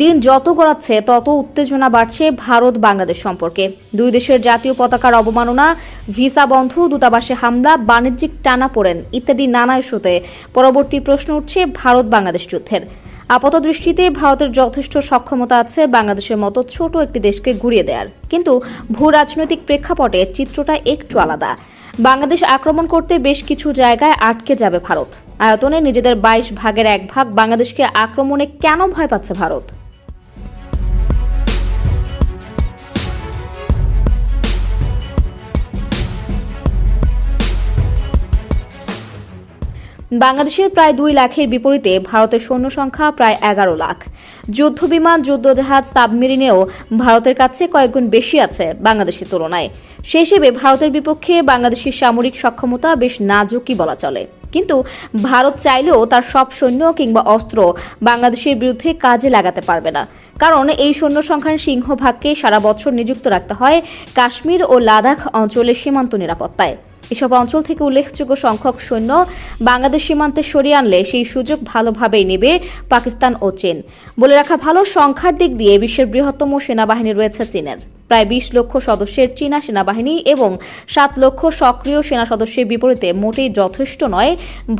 দিন যত গড়াচ্ছে, তত উত্তেজনা বাড়ছে ভারত বাংলাদেশ সম্পর্কে। দুই দেশের জাতীয় পতাকার অবমাননা, ভিসা বন্ধ, দূতাবাসে হামলা, বাণিজ্যিক টানাপোড়েন ইত্যাদি নানা ইস্যুতে পরবর্তী প্রশ্ন উঠছে ভারত বাংলাদেশ যুদ্ধের। আপাত দৃষ্টিতে ভারতের যথেষ্ট সক্ষমতা আছে বাংলাদেশের মতো ছোট একটি দেশকে ঘুরিয়ে দেওয়ার কিন্তু ভূ রাজনৈতিক প্রেক্ষাপটে চিত্রটা একটু আলাদা। বাংলাদেশ আক্রমণ করতে বেশ কিছু জায়গায় আটকে যাবে ভারত। আয়তনে নিজেদের বাইশ ভাগের এক ভাগ বাংলাদেশকে আক্রমণে কেন ভয় পাচ্ছে ভারত? বাংলাদেশের প্রায় দুই লাখের বিপরীতে ভারতের সৈন্য সংখ্যা প্রায় এগারো লাখ। যুদ্ধ বিমান যুদ্ধজাহাজ, সাবমেরিনেও ভারতের কাছে কয়েকগুণ বেশি আছে বাংলাদেশের তুলনায়। সে হিসেবে ভারতের বিপক্ষে বাংলাদেশের সামরিক সক্ষমতা বেশ নাজুকই বলা চলে। কিন্তু ভারত চাইলেও তার সব সৈন্য কিংবা অস্ত্র বাংলাদেশের বিরুদ্ধে কাজে লাগাতে পারবে না। কারণ এই সৈন্য সংখ্যার সিংহভাগকে সারা বছর নিযুক্ত রাখতে হয় কাশ্মীর ও লাদাখ অঞ্চলের সীমান্ত নিরাপত্তায়। এসব অঞ্চল থেকে উল্লেখযোগ্য সংখ্যক সৈন্য বাংলাদেশ সীমান্তে সরিয়ে আনলে সেই সুযোগ ভালোভাবেই নেবে পাকিস্তান ও চীন। বলে রাখা ভালো, সংখ্যার দিক দিয়ে বিশ্বের বৃহত্তম সেনাবাহিনী রয়েছে চীনের। প্রায় বিশ লক্ষ সদস্যের চীনা সেনাবাহিনী এবং সাত লক্ষ সক্রিয় সেনা সদস্যের বিপরীতে মোটেই যথেষ্ট নয়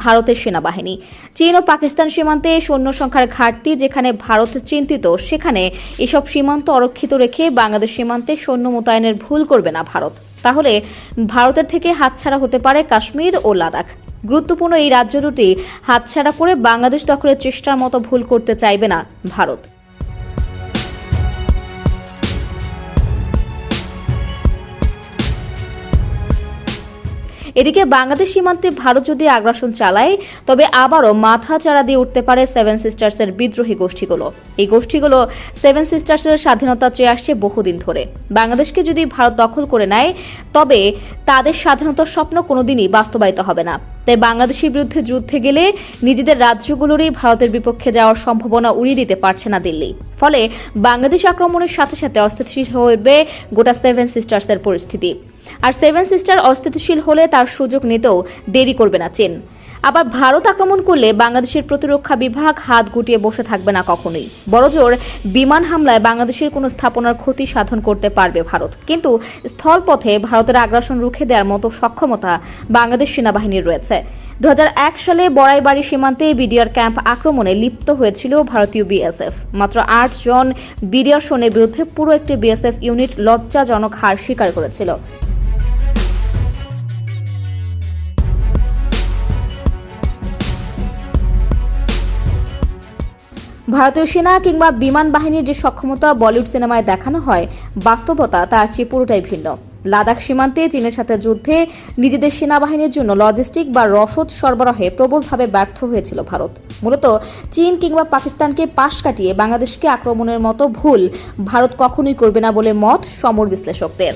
ভারতের সেনাবাহিনী। চীন ও পাকিস্তান সীমান্তে সৈন্য সংখ্যার ঘাটতি যেখানে ভারত চিন্তিত, সেখানে এসব সীমান্ত অরক্ষিত রেখে বাংলাদেশ সীমান্তে সৈন্য মোতায়েনের ভুল করবে না ভারত। তাহলে ভারতের থেকে হাতছাড়া হতে পারে কাশ্মীর ও লাদাখ। গুরুত্বপূর্ণ এই রাজ্য দুটি হাতছাড়া করে বাংলাদেশ দখলের চেষ্টার মতো ভুল করতে চাইবে না ভারত। এদিকে বাংলাদেশ সীমান্তে ভারত যদি আগ্রাসন চালায়, তবে আবারও মাথা চাড়া দিয়ে উঠতে পারে সেভেন সিস্টার্সের বিদ্রোহী গোষ্ঠীগুলো। এই গোষ্ঠীগুলো সেভেন সিস্টার্সের স্বাধীনতা চেয়ে আসছে বহুদিন ধরে। বাংলাদেশকে যদি ভারত দখল করে নেয়, তবে তাদের স্বাধীনতার স্বপ্ন কোনোদিনই বাস্তবায়িত হবে না। তাই বাংলাদেশের বিরুদ্ধে যুদ্ধে গেলে নিজেদের রাজ্যগুলোরই ভারতের বিপক্ষে যাওয়ার সম্ভাবনা উড়িয়ে দিতে পারছে না দিল্লি। ফলে বাংলাদেশ আক্রমণের সাথে সাথে অস্থিতিশীল হবে গোটা সেভেন সিস্টার্সের পরিস্থিতি। আর সেভেন সিস্টার অস্থিতিশীল হলে তার সুযোগ নিতেও দেরি করবে না চীন। আবার ভারত আক্রমণ করলে বাংলাদেশের প্রতিরক্ষা বিভাগ হাত গুটিয়ে বসে থাকবে না কখনোই। বড়জোর বিমান হামলায় বাংলাদেশের কোনো স্থাপনার ক্ষতি সাধন করতে পারবে ভারত। কিন্তু স্থলপথে ভারতের আগ্রাসন রুখে দেওয়ার মতো সক্ষমতা বাংলাদেশ সেনাবাহিনীর রয়েছে। দু হাজার এক সালে বড়াইবাড়ি সীমান্তে বিডিআর ক্যাম্প আক্রমণে লিপ্ত হয়েছিল ভারতীয় বিএসএফ। মাত্র আট জন বিডিআর সৈন্যের বিরুদ্ধে পুরো একটি বিএসএফ ইউনিট লজ্জাজনক হার স্বীকার করেছিল। ভারতীয় সেনা কিংবা বিমান বাহিনীর যে সক্ষমতা বলিউড সিনেমায় দেখানো হয়, বাস্তবতা তার চেয়ে পুরোটাই ভিন্ন। লাদাখ সীমান্তে চীনের সাথে যুদ্ধে নিজেদের সেনাবাহিনীর জন্য লজিস্টিক বা রসদ সরবরাহে প্রবলভাবে ব্যর্থ হয়েছিল ভারত। মূলত চীন কিংবা পাকিস্তানকে পাশ কাটিয়ে বাংলাদেশকে আক্রমণের মতো ভুল ভারত কখনোই করবে না বলে মত সমর বিশ্লেষকদের।